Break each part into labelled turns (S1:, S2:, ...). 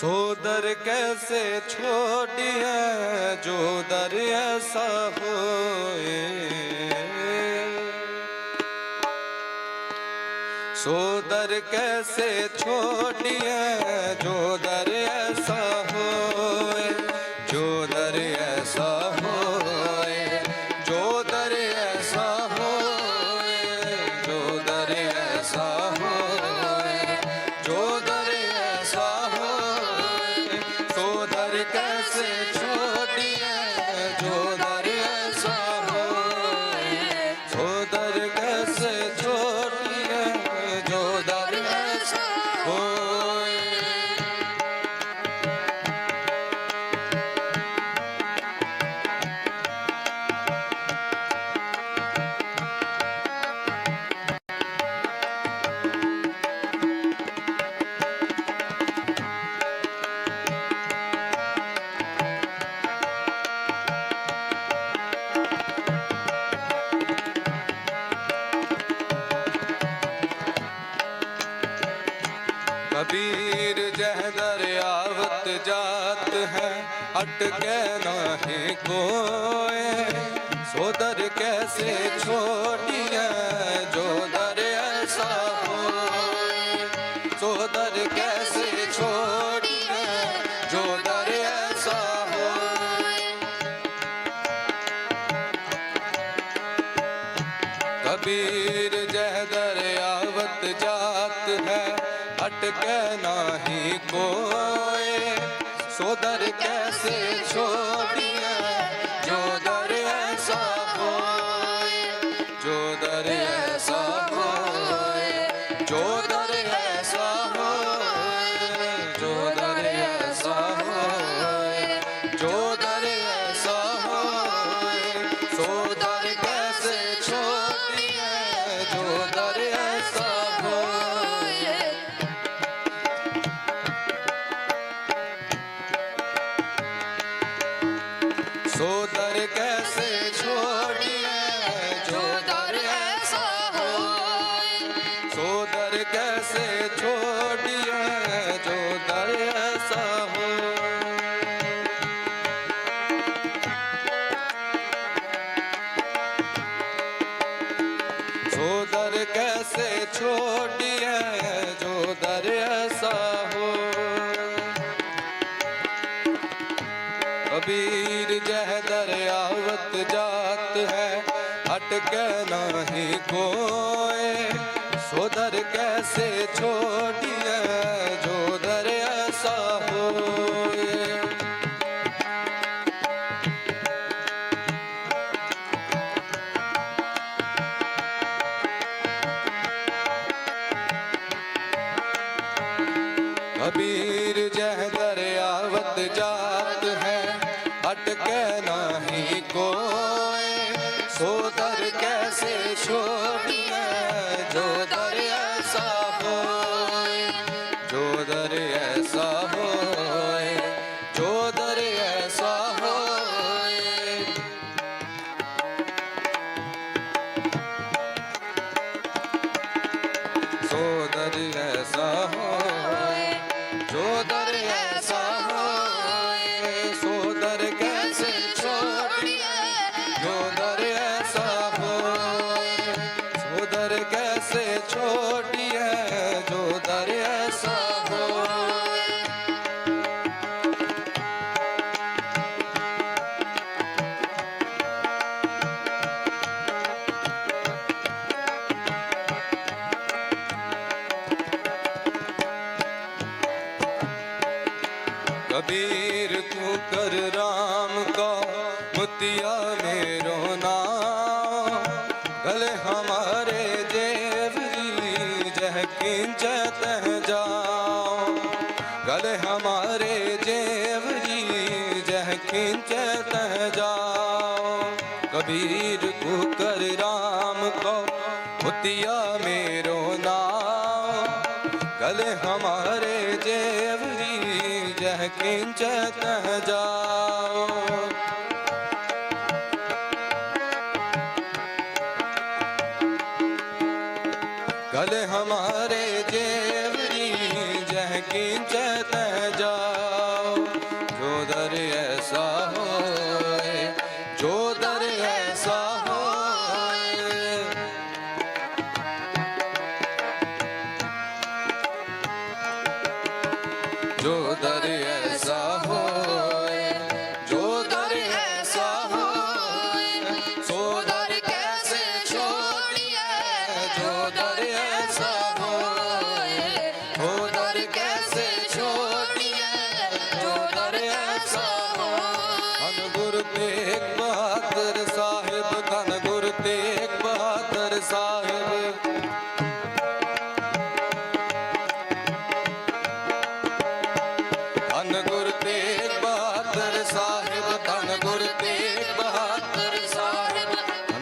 S1: सोदर कैसे छोड़िए जो दर ऐसा होए सोदर कैसे छोड़िए जो Africa जात है अटके नहीं कोए सोदर कैसे है जो दर ऐसा हो सोदर कैसे है जो दर ऐसा हो कबीर दर आवत जात है अटके नहीं कोई ਸੋਦਰ ਕੈਸੇ ਛੋੜੀਏ ਜੋ Sou da ਕਬੀਰ ਜਹ ਦਰਿਆਵਤ ਜਾਤ ਹੈ ਕੇ ਨਹੀਂ ਕੋਏ ਸੋਦਰ ਕੈਸੇ ਛੋਟੀਏ ਜੋ ਹਟ ਕੇ ਨਹੀਂ ਕੋ ਮੁਕਤਿਆ ਮੇਰੋ ਨਾਮ ਗਲੇ ਹਮਾਰੇ ਦੇਵ ਜੀ ਜਹ ਕਿੰਚਤ ਜਾਓ ਗਲੇ ਹਮਾਰੇ ਦੇਵ ਜੀ ਜਹ ਕਿੰਚਤ ਜਾਓ ਕਬੀਰ ਕੋ ਕਰ ਰਾਮ ਕੋ ਮੁਕਤਿਆ ਮੇਰੋ ਨਾਮ ਗਲੇ ਹਮਾਰੇ ਦੇਵ ਜੀ ਜਹ ਕਿੰਚਤ ਜਾਓ भले हमारे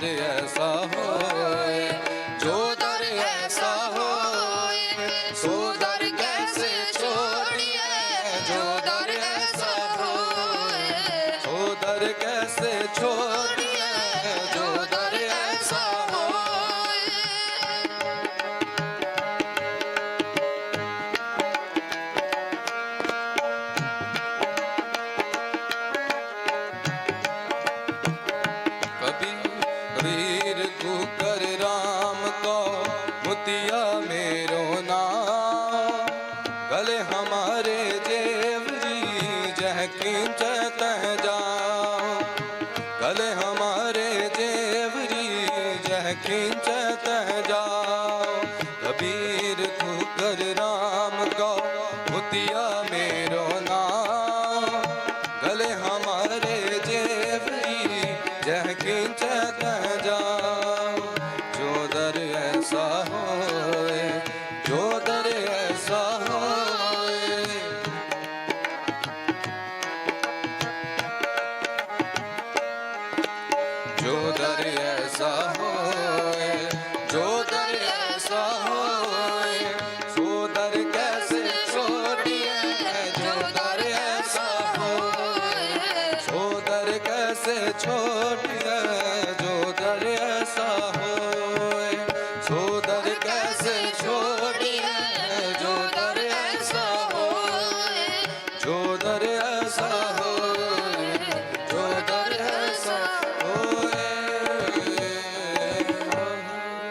S1: हर ऐसा हो ਕਿੰਚਤ ਜਾ છોડ જો દર સાહો છો